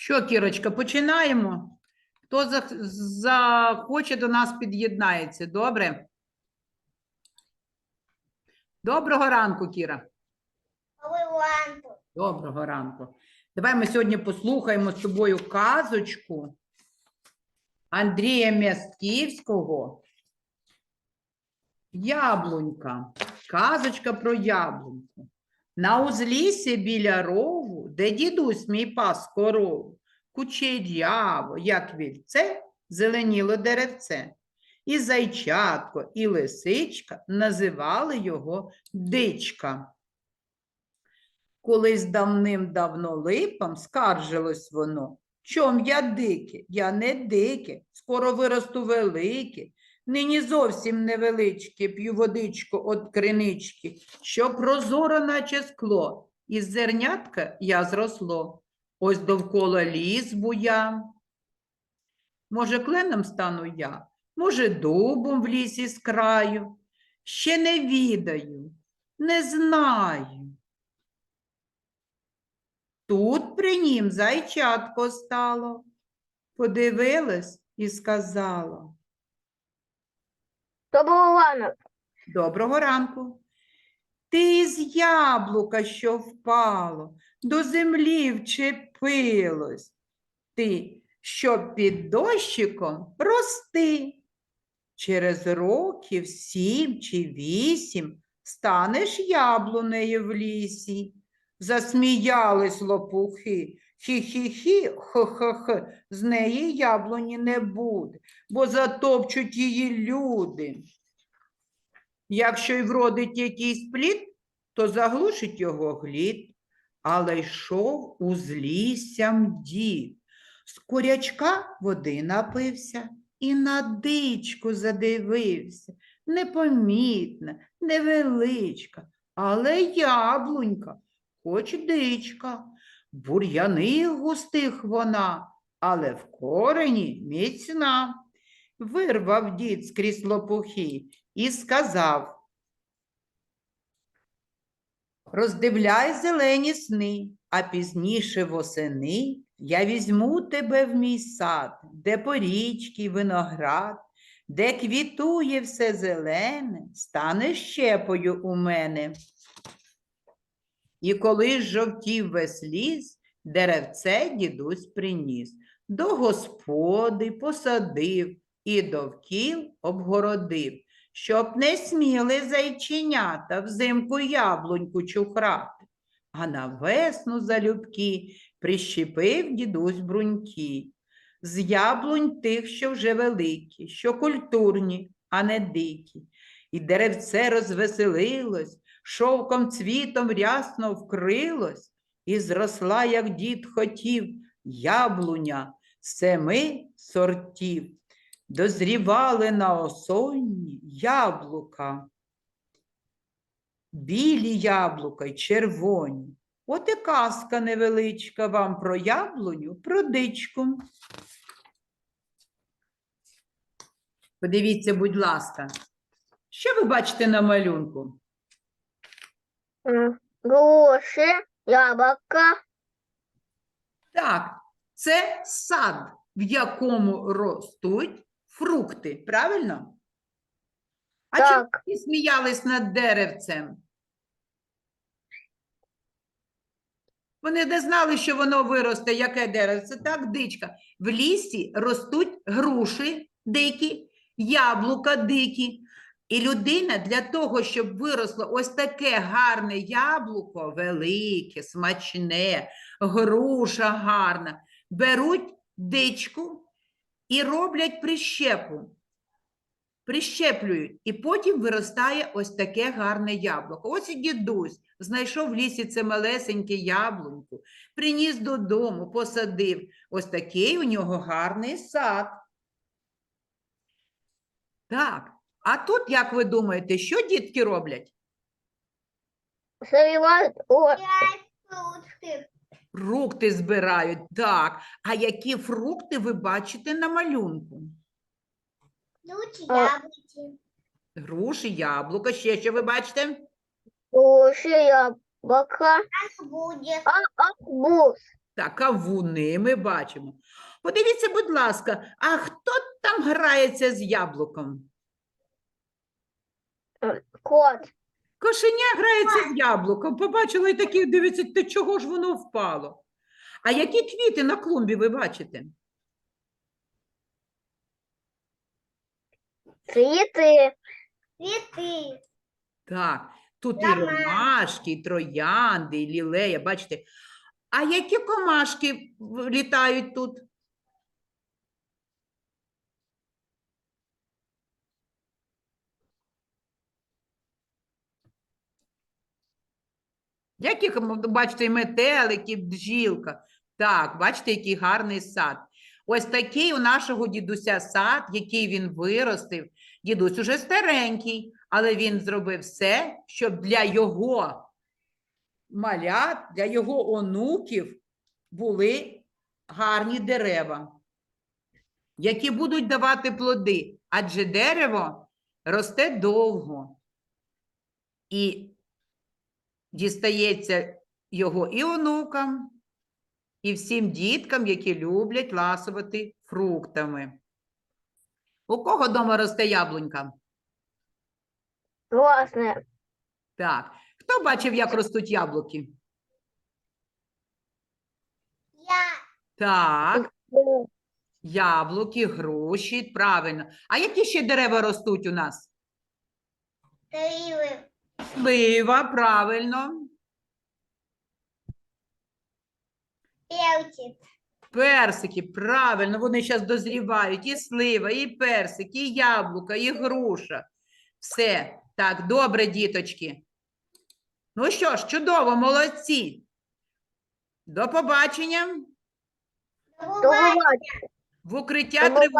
Що, Кірочка, починаємо? Хто захоче до нас під'єднається, добре? Доброго ранку, Кіра. Доброго ранку. Давай ми сьогодні послухаємо з тобою казочку Андрія Мясківського. Яблунька. Казочка про яблуньку. На узліссі біля рову, де дідусь мій пас корову, кучеряво, як вільце, зеленіло деревце. І зайчатко, і лисичка називали його дичка. Колись давним-давно липам скаржилось воно. Чом я дике? Я не дике, скоро виросту велике. Нині зовсім невеличке, п'ю водичку от кринички, що прозоро, наче скло, із зернятка я зросло. Ось довкола ліс буя. Може, кленом стану я, може, дубом в лісі з краю. Ще не відаю, не знаю. Тут при нім зайчатко стало, подивилась і сказала. Доброго ранок. Доброго ранку. Ти із яблука, що впало, до землі вчепилось. Ти, що під дощиком рости. Через років сім чи вісім станеш яблунею в лісі. Засміялись лопухи. Хі-хі-хі, хо-хо-хо, з неї яблуні не буде, бо затопчуть її люди. Якщо й вродить якийсь плід, то заглушить його глід. Але йшов узліссям дід. З курячка води напився і на дичку задивився. Непомітна, невеличка, але яблунька, хоч дичка. Бур'яни густих вона, але в корені міцна. Вирвав дід скрізь лопухи і сказав. Роздивляй зелені сни, а пізніше восени я візьму тебе в мій сад, де порічки виноград, де квітує все зелене, стане щепою у мене. І коли жовтів весь ліс, деревце дідусь приніс, до господи посадив і довкіл обгородив, щоб не сміли зайченята взимку яблуньку чухрати. А на весну залюбки прищепив дідусь бруньки. З яблунь тих, що вже великі, що культурні, а не дикі. І деревце розвеселилось, шовком цвітом рясно вкрилось, і зросла, як дід хотів, яблуня семи сортів. Дозрівали на осонні яблука. Білі яблука й червоні. От і казка невеличка вам про яблуню, про дичку. Подивіться, будь ласка, що ви бачите на малюнку? М, Груши, яблоко, Так, це сад, в якому ростуть фрукти, правильно? А чому Так. ви сміялись над деревцем? Вони не знали, що воно виросте, яке деревце. Так, дичка. В лісі ростуть груші дикі, яблука дикі. І людина для того, щоб виросло ось таке гарне яблуко, велике, смачне, груша гарна, беруть дичку і роблять прищепу. Прищеплюють, і потім виростає ось таке гарне яблуко. Ось і дідусь знайшов в лісі це малесеньке яблунько, приніс додому, посадив. Ось такий у нього гарний сад. Так, а тут, як ви думаєте, що дітки роблять? сливают о, Фрукти збирають, так. А які фрукти ви бачите на малюнку? А. Груші, яблука, ще що ви бачите? груши, яблоко, а, арбуз. Так, кавуни ми бачимо. Подивіться, будь ласка, а хто там грається з яблуком? Кот. Кошеня грається з яблуком. Побачила і такі, дивиться, ти чого ж воно впало? А які квіти на клумбі ви бачите? Цветы. Цветы. Так, тут і Ромашки. ромашки, і троянди, і лілея, бачите. А які комашки літають тут? Ком- бачите, метелики, бджілка. Так, бачите, який гарний сад. Ось такий у нашого дідуся сад, який він виростив. Дідусь уже старенький, але він зробив все, щоб для його малят, для його онуків були гарні дерева, які будуть давати плоди, адже дерево росте довго і дістається його і онукам, і всім діткам, які люблять ласувати фруктами. У кого вдома росте яблунька? Красная. Так. Хто бачив, як ростуть яблуки? Я. Так, яблуки, груші, правильно. А які ще дерева ростуть у нас? Сливы. Слива, правильно. Перчик. Персики, правильно, вони зараз дозрівають. І слива, і персик, і яблука, і груша. Все. Так, добре, діточки. Ну що ж, чудово, молодці. До побачення. До побачення. В укриття тривоги.